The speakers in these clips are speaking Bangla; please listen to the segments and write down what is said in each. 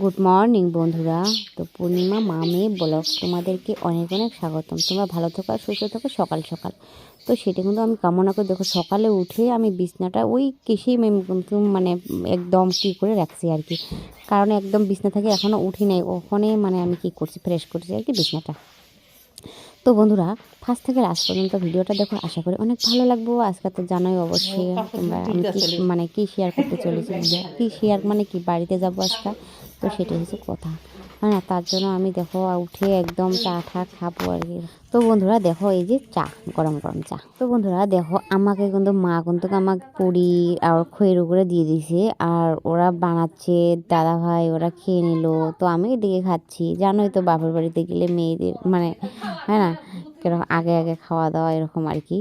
গুড মর্নিং বন্ধুরা। তো পূর্ণিমা মামে ব্লগ তোমাদেরকে অনেক অনেক স্বাগতম। তোমরা ভালো থাকো আর সুস্থ থাকো, সকাল সকাল। তো সেটা কিন্তু আমি কামনা করে, দেখো সকালে উঠে আমি বিছনাটা ওই কেসেই মানে একদম কী করে রাখছি আর কি। কারণ একদম বিছনা থেকে এখনও উঠি নাই, ওখানে মানে আমি কি করছি ফ্রেশ করছি আর কি বিছনাটা। তো বন্ধুরা ফার্স্ট থেকে লাস্ট পর্যন্ত ভিডিওটা দেখো আশা করি অনেক ভালো লাগবো। আজকে তো জানোই অবশ্যই তোমরা আমি কি মানে কি শেয়ার করতে চলেছি কি শেয়ার মানে কি বাড়িতে যাব আজকে? তো সেটাই হচ্ছে কথা। হ্যাঁ তার জন্য আমি দেখো উঠে একদম চা ঠা খাব আর কি। তো বন্ধুরা দেখো এই যে চা, গরম গরম চা। তো বন্ধুরা দেখো আমাকে কিন্তু মা কিন্তু আমাকে পুরি আর খয়ের উপরে দিয়ে দিছে আর ওরা বানাচ্ছে দাদা ভাই ওরা খেয়ে নিল। তো আমি এদিকে খাচ্ছি। জানোই তো বাপের বাড়িতে গেলে মেয়েদের মানে হ্যাঁ না? কীরকম আগে আগে খাওয়া দাওয়া এরকম আর কি।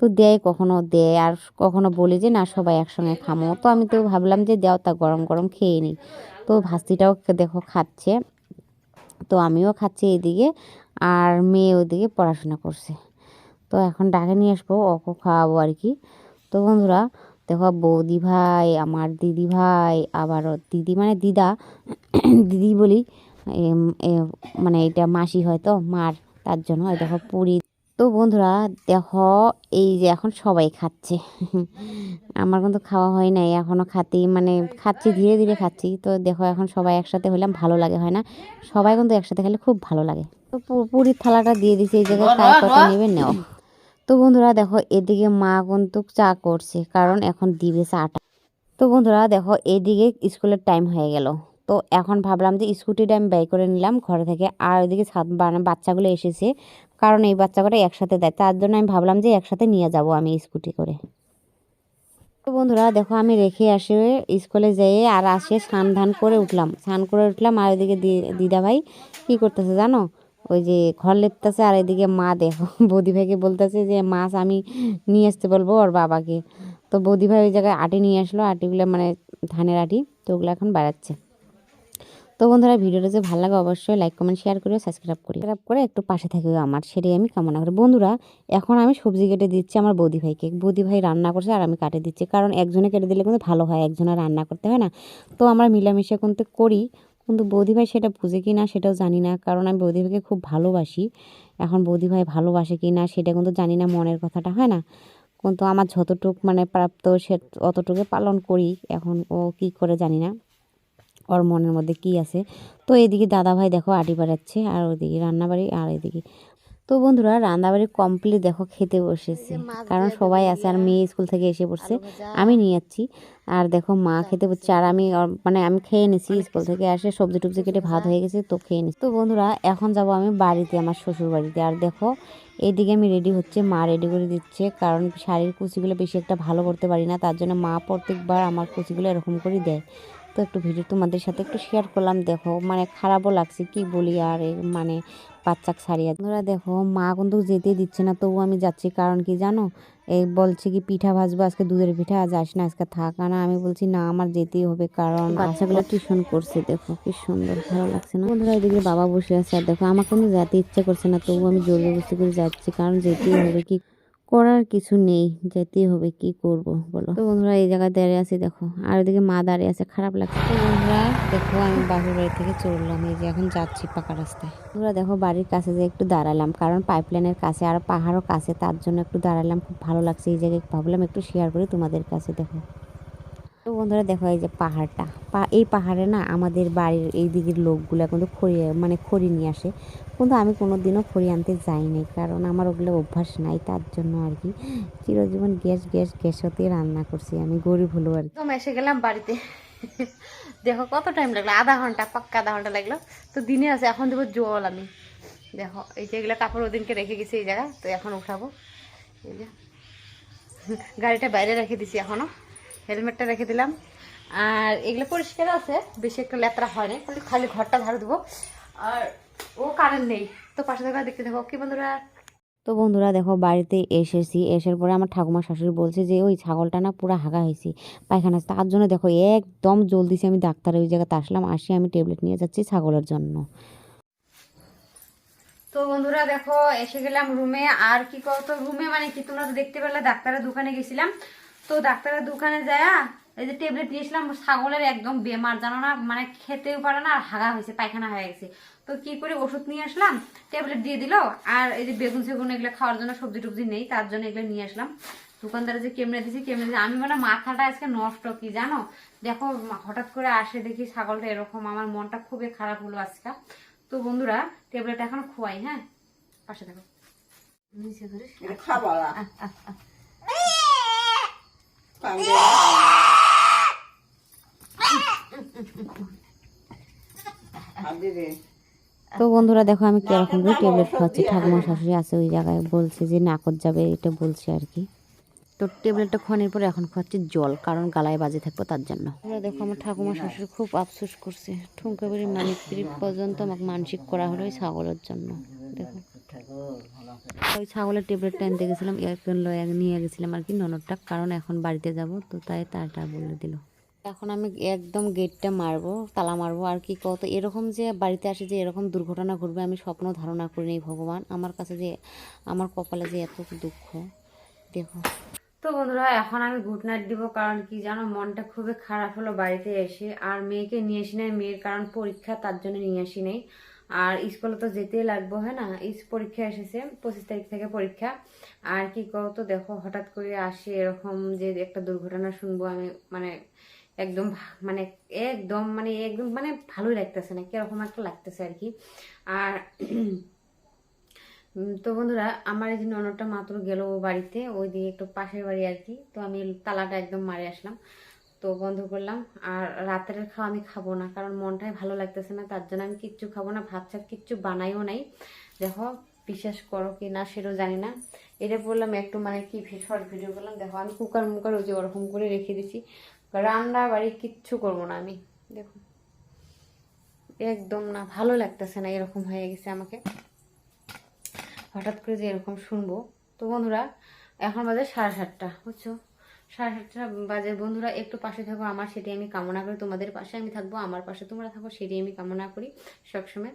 তো দেয় কখনো দেয় আর কখনো বলি যে না সবাই একসঙ্গে খামো। তো আমি তো ভাবলাম যে দেও তা গরম গরম খেয়ে নিই তো ভাস্তিটাও দেখো খাচ্ছে। তো আমিও খাচ্ছি এদিকে আর মেয়ে ওদিকে পড়াশোনা করছে। তো এখন ডাকে নিয়ে আসব, ওকে খাওয়াবো আর কি। তো বন্ধুরা, দেখো বৌদি ভাই, আমার দিদি ভাই, আবার দিদি মানে দিদা, দিদি বলি মানে এটা মাসি হয়তো মার, তার জন্য। দেখো পুরি তো বন্ধুরা, দেখো, এই যে এখন সবাই খাচ্ছে। আমার কিন্তু খাওয়া হয় নাই এখনও খাতি মানে খাচ্ছি, ধীরে ধীরে খাচ্ছি। তো দেখো, এখন সবাই একসাথে হলাম ভালো লাগে হয় না। সবাই কিন্তু একসাথে খেলে খুব ভালো লাগে। তো পুরীর থালাটা দিয়ে দিছি, এই জায়গায় কার কত নেবে নেও। তো বন্ধুরা, দেখো, এদিকে মা কিন্তু চা করছে, কারণ এখন দিবে চাটা। তো বন্ধুরা, দেখো, এদিকে স্কুলের টাইম হয়ে গেল। তো এখন ভাবলাম যে স্কুটিটা আমি ব্যয় করে নিলাম, ঘরে থেকে। আর ওইদিকে বাচ্চাগুলো এসেছে। কারণ এই বাচ্চাগুলো একসাথে দেয়। তার জন্য আমি ভাবলাম যে একসাথে নিয়ে যাব আমি স্কুটি করে। তো বন্ধুরা, দেখো আমি রেখে আসে স্কুলে যেয়ে আর আসে স্নান ধান করে উঠলাম। স্নান করে উঠলাম আর দি- দিদা ভাই কী করতেছে জানো? ওই যে ঘর লেপতেছে আর এদিকে মা দেখো বৌদি ভাইকে বলতেছে যে, মাছ আমি নিয়ে আসতে বলব ওর বাবাকে। তো বৌদি ভাই ওই জায়গায় আটি নিয়ে আসলো, আটিগুলো মানে ধানের আটি, তো ওগুলো এখন বাড়াচ্ছে। তো বন্ধুরা, ভিডিওটা যে ভালো লাগে অবশ্যই লাইক কমেন্ট শেয়ার করে সাবস্ক্রাইব করি সাবস্ক্রাইব করে একটু পাশে থাকবে আমার, সেটাই আমি কামনা করি। বন্ধুরা, এখন আমি সবজি কেটে দিচ্ছি আমার বৌদি ভাইকে। বৌদি ভাই রান্না করছে আর আমি কাটে দিচ্ছি। কারণ একজনে কেটে দিলে কিন্তু ভালো হয়, একজনে রান্না করতে হয় না। তো আমরা মিলামিশা কিন্তু করি। কিন্তু বৌদি ভাই সেটা বুঝে কি না সেটাও জানি না। কারণ আমি বৌদি ভাইকে খুব ভালোবাসি। এখন বৌদি ভাই ভালোবাসে কি না সেটা কিন্তু জানি না, মনের কথাটা, হয় না? কিন্তু আমার যতটুক মানে প্রাপ্ত সে অতটুকু পালন করি। এখন ও কি করে জানি না। ওর মনের মধ্যে কি আছে? তো এদিকে দাদা ভাই দেখো আটি বাড়াচ্ছে আর ওদিকে রান্নাবাড়ি আর এদিকে। তো বন্ধুরা রান্নাবাড়ি কমপ্লিট দেখো খেতে বসেছে। কারণ সবাই আছে আর মেয়ে স্কুল থেকে এসে পড়ছে। আমি নিয়ে যাচ্ছি। আর দেখো মা খেতে বসছে। আর আমি মানে আমি খেয়ে নিছি স্কুল থেকে। আসে সবজি টুবজি কেটে ভাত হয়ে গেছে তো খেয়ে নিছি। তো বন্ধুরা এখন যাব আমি বাড়িতে আমার শ্বশুর বাড়িতে আর দেখো এইদিকে আমি রেডি হচ্ছে। মা রেডি করে দিচ্ছে। কারণ শাড়ির কুচিগুলো বেশি একটা ভালো করতে পারি না। তার জন্য মা প্রত্যেকবার আমার কুচিগুলো এরকম করে দেয়। তো একটু ভিডিও তোমাদের সাথে একটু শেয়ার করলাম দেখো মানে খারাপও লাগছে কি বলি আর মানে বাচ্চাকে ছাড়িয়ে তোমরা দেখো মা কিন্তু যেতে দিচ্ছে না তবু আমি যাচ্ছি কারণ কি জানো? এই বলছে কি পিঠা ভাজবো আজকে দুধের পিঠা আজ আস না আজকে থাক। না আমি বলছি না আমার যেতেই হবে কারণ বাচ্চাগুলো টিউশন করছে দেখো কি সুন্দর ভালো লাগছে না। বন্ধুরা এদিকে বাবা বসে আছে আর দেখো আমার কিন্তু যেতে ইচ্ছে করছে না তবু আমি জোর জবরদস্তি করে যাচ্ছি কারণ যেতেই হবে কি করার কিছু নেই যেতেই হবে কি করব বলো? তো বন্ধুরা এই জায়গায় দাঁড়িয়ে আছি দেখো। আর ওদিকে মা দাঁড়িয়ে আছে খারাপ লাগছে। তো বন্ধুরা দেখো আমি বাবুর বাড়ি থেকে চললাম এই যে এখন যাচ্ছি পাকা রাস্তায়। বন্ধুরা দেখো বাড়ির কাছে যে একটু দাঁড়ালাম কারণ পাইপ লাইনের কাছে আর পাহাড়ও কাছে তার জন্য একটু দাঁড়ালাম খুব ভালো লাগছে। এই জায়গায় ভাবলাম একটু শেয়ার করি তোমাদের কাছে দেখো। তো বন্ধুরা দেখো এই যে পাহাড়টা। এই পাহাড়ে না আমাদের বাড়ির এই দিকের লোকগুলো কিন্তু খড়ি মানে খড়ি নিয়ে আসে। কিন্তু আমি কোনো দিনও খড়ি আনতে যাইনি, কারণ আমার ওগুলো অভ্যাস নাই তার জন্য আর কি। চিরজীবন গ্যাস গ্যাস গ্যাস হতে রান্না করছি আমি, গরিব হলো আর কি। এসে গেলাম বাড়িতে। দেখো কত টাইম লাগল, আধা ঘণ্টা, পাক্কা আধা ঘণ্টা লাগল। তো দিনে আছে, এখন দেবো জল আমি। দেখো, এই যে এগুলো কাপড় ওদিনকে রেখে গেছি এই জায়গায় তো এখন উঠাবো। এই যে, গাড়িটা বাইরে রেখে দিছি এখনও। হেলমেটটা রেখে দিলাম। আর এগুলো পরিষ্কার আছে বেশি একটা লেত্রা হয় না খালি খালি ঘরটা ঝাড়ু দেবো। আর ও কারেন্ট নেই তো পাশে থেকে দেখতে দেখো কি বন্ধুরা। তো বন্ধুরা দেখো বাড়িতে এসেছি। এসার পরে আমার ঠাকুমা শাশুড়ি বলছে যে ওই ছাগলটা না পুরো হাগা হয়েছি পায়খানা। তার জন্য দেখো একদম জলদি আমি ডাক্তারের ওই জায়গাতে আসলাম আসি আমি ট্যাবলেট নিয়ে যাচ্ছি ছাগলের জন্য। তো বন্ধুরা দেখো এসে গেলাম রুমে আর কি কত রুমে মানে কি? তোমরা তো দেখতে পেলে ডাক্তারের দোকানে গেছিলাম। তো ডাক্তারের দোকানে যায় এই যে ট্যাবলেট দিয়েছিলাম ছাগলের একদম বেমার জানো না মানে খেতেও পারে না আর হাগা হয়েছে পায়খানা হয়ে গেছে। তো কি করে ওষুধ নিয়ে আসলাম ট্যাবলেট দিয়ে দিল আর এই যে বেগুন সেগুন এগুলো খাওয়ার জন্য সবজি টবজি নেই তার জন্য এগুলো নিয়ে আসলাম। দোকানদারে যে কেমনে দিয়েছি কেমনে দিয়েছি আমি মানে মাথাটা আজকে নষ্ট কি জানো? দেখো হঠাৎ করে আসে দেখি ছাগলটা এরকম আমার মনটা খুবই খারাপ হলো আজকে। তো বন্ধুরা ট্যাবলেট এখন খোয়াই হ্যাঁ? পাশে দেখো নিচে খাবা না আহ, আহ, আহ। কান্দে হাত দিদি তো বন্ধুরা দেখো আমি কীরকম করে ট্যাবলেট খাচ্ছি ঠাকুমা শাশুড়ি আছে ওই জায়গায় বলছে যে নাকত যাবে এটা বলছে আর কি। তো ট্যাবলেটটা খাওয়ানোর পরে এখন খাচ্ছি জল কারণ গালায় বাজে থাকব তার জন্য। দেখো আমার ঠাকুমা শাশুড়ি খুব আফসোস করছে। ঠুমকা বাড়ির মালিক পিরিত পর্যন্ত আমাকে মানসিক করা হলো ওই ছাগলের জন্য। দেখো। ওই ছাগলের ট্যাবলেটটা আনতে গেছিলাম নিয়ে গেছিলাম আর কি ননদটা কারণ এখন বাড়িতে যাব তো তাই তারটা বলে দিল। এখন আমি একদম গেটটা মারবো, তালা মারবো, আর কি কত, এরকম যে বাড়িতে আসে যে এরকম দুর্ঘটনা ঘটবে, আমি স্বপ্ন ধারণা করিনি ভগবান। আমার কাছে যে, আমার কপালে যে এত দুঃখ, দেখো। তো বন্ধুরা, এখন আমি গুড নাইট দিব, কারণ কি জানো, মনটা খুবই খারাপ হলো বাড়িতে এসে, আর মেয়েকে নিয়ে আসি নাই, মেয়ের কারণ পরীক্ষা তার জন্য নিয়ে আসি নাই। আর স্কুলে তো যেতেই লাগবো হ্যাঁ না? ইস, পরীক্ষা এসেছে, পঁচিশ তারিখ থেকে পরীক্ষা। আর কি করতো দেখো, হঠাৎ করে আসে এরকম যে একটা দুর্ঘটনা শুনব আমি মানে একদম মানে একদম মানে একদম মানে ভালোই লাগতেছে না, কীরকম একটা লাগতেছে আর কি আর তো বন্ধুরা, আমার এই যে ননদটা মাত্র গেল বাড়িতে ওই দিকে একটু পাশের বাড়ি আর কি তো আমি তালাটা একদম মারে আসলাম। তো বন্ধ করলাম। আর রাতের খাওয়া আমি খাব না, কারণ মনটাই ভালো লাগতেছে না, তার জন্য আমি কিচ্ছু খাব না, ভাত ছাত কিচ্ছু বানাইও নাই। দেখো, বিশ্বাস করো কি না সেটাও জানি না। এটা বললাম একটু মানে কি শর্ট ভিডিও করলাম। দেখো, আমি কুকার মুকার ওই যে ওরকম করে রেখে দিছি। রান্না বাড়ি কিচ্ছু করব না আমি। দেখো একদম না, ভালো লাগতেছে না এরকম হয়ে গেছে আমাকে। হঠাৎ করে যে এরকম শুনব। তো বন্ধুরা, এখন বাজে সাড়ে সাতটা, বুঝছ? সাড়ে সাতটা বাজে। বন্ধুরা, একটু পাশে থাকো, আমার সেটি আমি কামনা করি। তোমাদের পাশে আমি থাকব, আমার পাশে তোমরা থাকো সেটি আমি কামনা করি সবসময়।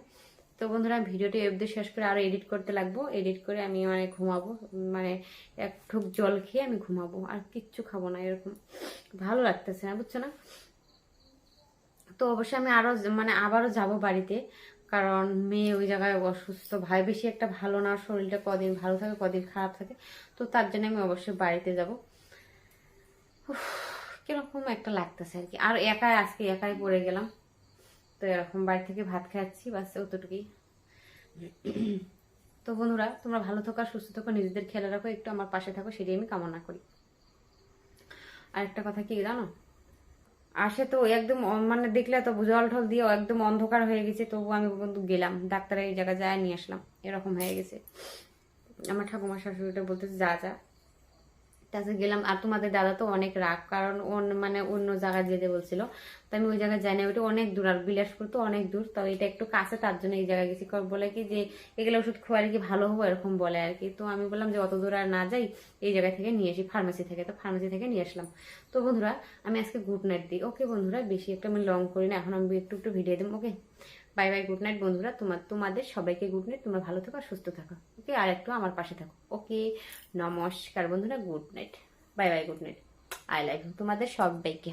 তো বন্ধুরা ভিডিওটি অবধি শেষ করে আরও এডিট করতে লাগবো। এডিট করে আমি মানে ঘুমাবো। মানে এক ঠুক জল খেয়ে আমি ঘুমাবো। আর কিচ্ছু খাব না, এরকম। ভালো লাগতেছে না, বুঝছ না? তো অবশ্যই আমি আরও মানে আবারও যাব বাড়িতে। কারণ মেয়ে ওই জায়গায় অসুস্থ। ভাই বেশি একটা ভালো না, শরীরটা কদিন ভালো থাকে, কদিন খারাপ থাকে। তো তার জন্য আমি অবশ্যই বাড়িতে যাব। কীরকম একটা লাগতেছে আর কি। আর একাই, আজকে একাই পড়ে গেলাম। তো এরকম বাড়ি থেকে ভাত খাচ্ছি, বাস অতটুকুই তো বন্ধুরা, তোমরা ভালো থাকো সুস্থ থাকো, নিজেদের খেয়াল রাখো, একটু আমার পাশে থাকো, সেটাই আমি কামনা করি। আর একটা কথা কি জানো? আসে তো একদম মানে দেখলে তো জল টল দিয়ে একদম অন্ধকার হয়ে গেছে, তবু আমি কিন্তু গেলাম, ডাক্তারের এই জায়গায় যায় নিয়ে আসলাম, এরকম হয়ে গেছে। আমার ঠাকুমার শাশুড়িটা বলতেছে, যা যা। তাতে গেলাম, আর তোমাদের দাদা তো অনেক রাগ, কারণ অন্য মানে অন্য জায়গায় যেতে বলছিল। তো আমি ওই জায়গায় যাই না ওইটা অনেক দূর, আর বিলাসপুর তো অনেক দূর, তো এটা একটু কাছে, তার জন্য এই জায়গায় গেছি। বলে কি যে, এগুলো ওষুধ খোয়ালে কি ভালো হব, এরকম বলে আর কি। তো আমি বললাম যে, অত দূর আর না যাই, এই জায়গা থেকে নিয়ে আসি ফার্মেসি থেকে। তো ফার্মেসি থেকে নিয়ে আসলাম। তো বন্ধুরা, আমি আজকে গুড নাইট দিই। ওকে বন্ধুরা, বেশি একটা আমি লং করি না, এখন আমি একটু একটু ভিডিও দিই okay bye bye good night বন্ধুরা। তোমার তোমাদের সবাইকে গুড নাইট তোমরা ভালো থাকো সুস্থ থাকো। ওকে আর একটু আমার পাশে থাকো। ওকে নমস্কার বন্ধুরা good night bye bye good night I like তোমাদের সবাইকে।